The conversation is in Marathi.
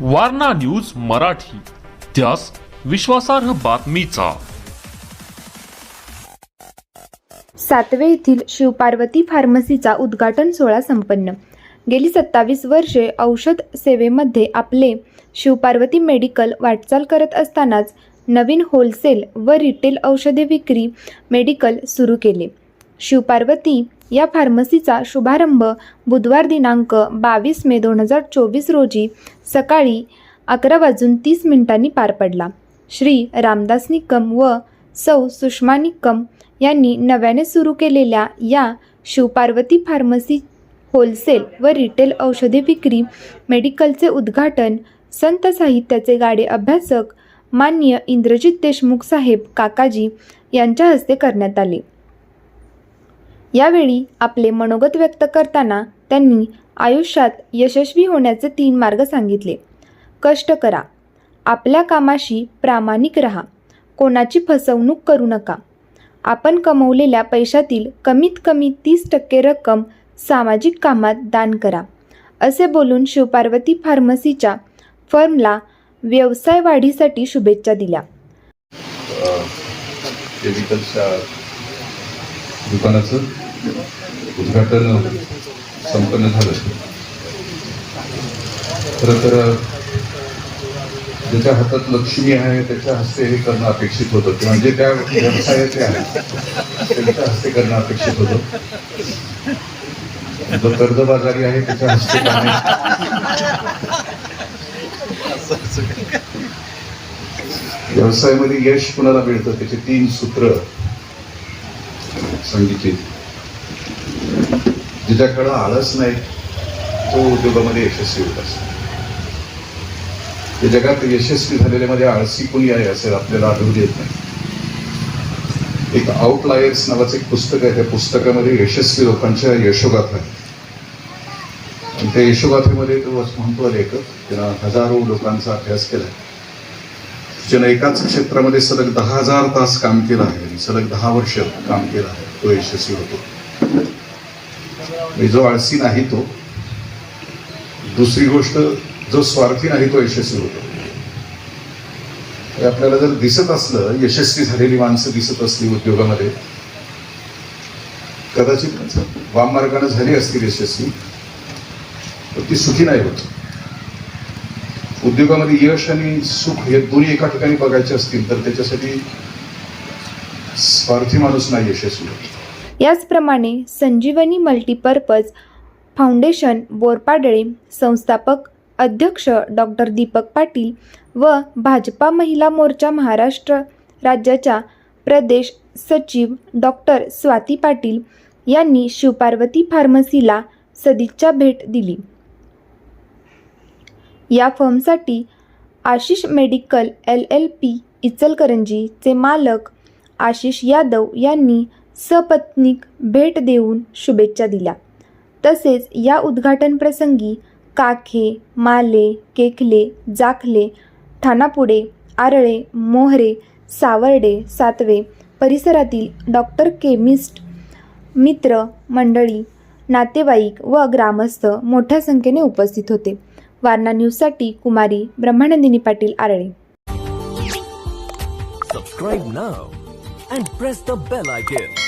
वारणा न्यूज मराठी. त्यास विश्वासार्ह बातमीचा. सातवे येथील शिवपार्वती फार्मसीचा उद्घाटन सोहळा संपन्न. गेली सत्तावीस वर्षे औषध सेवेमध्ये आपले शिवपार्वती मेडिकल वाटचाल करत असतानाच नवीन होलसेल व रिटेल औषधे विक्री मेडिकल सुरू केले. शिवपार्वती या फार्मसीचा शुभारंभ बुधवार दिनांक बावीस मे दोन हजार चोवीस रोजी सकाळी अकरा वाजून तीस मिनिटांनी पार पडला. श्री रामदास निकम व सौ सुषमा निकम यांनी नव्याने सुरू केलेल्या या शिवपार्वती फार्मसी होलसेल व रिटेल औषधे विक्री मेडिकलचे उद्घाटन संत साहित्याचे गाडे अभ्यासक मान्य इंद्रजित देशमुख साहेब काकाजी यांच्या हस्ते करण्यात आले. यावेळी आपले मनोगत व्यक्त करताना त्यांनी आयुष्यात यशस्वी होण्याचे तीन मार्ग सांगितले. कष्ट करा. आपल्या कामाशी प्रामाणिक रहा. कोणाची फसवणूक करू नका. आपण कमवलेल्या पैशातील कमीत कमी तीस टक्के रक्कम सामाजिक कामात दान करा. असे बोलून शिवपार्वती फार्मसीच्या फर्मला व्यवसाय वाढीसाठी शुभेच्छा दिल्या. दुकानाचं? उद्घाटन संपन्न झालं. खरं तर ज्याच्या हातात लक्ष्मी आहे त्याच्या हस्ते हे करणं अपेक्षित होतं. किंवा जे म्हणजे त्या व्यवसायाचे आहे त्यांच्या हस्ते करणं अपेक्षित होतं. जो कर्जबाजारी आहे त्याच्या हस्ते करणे व्यवसायामध्ये यश कुणाला मिळतं? त्याचे तीन सूत्र सांगितली ज्याच्याकडं आळस नाही तो उद्योगामध्ये यशस्वी होत असतो या जगात यशस्वी झालेल्यामध्ये आळसी कुणी आहे असेल आपल्याला आढळून येत नाही. एक आउटलायर्स नावाचं एक पुस्तक आहे त्या पुस्तकामध्ये यशस्वी लोकांच्या यशोगाथा आहेत. आणि त्या यशोगाथेमध्ये तो म्हणतो लेखक त्यानं हजारो लोकांचा अभ्यास केला ज्यानं एकाच क्षेत्रामध्ये सलग दहा हजार तास काम केलं आहे सलग दहा वर्ष काम केलं आहे तो यशस्वी होतो. जो आळसी नाही तो दुसरी गोष्ट जो स्वार्थी नाही तो यशस्वी होतो. आपल्याला जर दिसत असलं यशस्वी झालेली माणसं दिसत असली उद्योगामध्ये कदाचित वाम मार्गाने झाली असतील यशस्वी पण ती सुखी नाही होत. उद्योगामध्ये यश आणि सुख हे दोन्ही एका ठिकाणी बघायचे असतील तर त्याच्यासाठी स्वार्थी माणूस नाही यशस्वी होत. याचप्रमाणे संजीवनी मल्टीपर्पज फाउंडेशन बोरपाडळे संस्थापक अध्यक्ष डॉक्टर दीपक पाटील व भाजपा महिला मोर्चा महाराष्ट्र राज्याच्या प्रदेश सचिव डॉक्टर स्वाती पाटील यांनी शिवपार्वती फार्मसीला सदिच्छा भेट दिली. या फर्मसाठी Ashish medical L L P इचलकरंजीचे मालक आशिष यादव यांनी सपत्नीक भेट देऊन शुभेच्छा दिल्या. तसेच या उद्घाटनप्रसंगी काखे माले केखले जाखले ठाणापुडे आरळे मोहरे सावर्डे सातवे परिसरातील डॉक्टर केमिस्ट मित्र मंडळी नातेवाईक व ग्रामस्थ मोठ्या संख्येने उपस्थित होते. वारणा न्यूजसाठी Kumari Brahmanandini Patil Arale. Subscribe now and press the bell icon.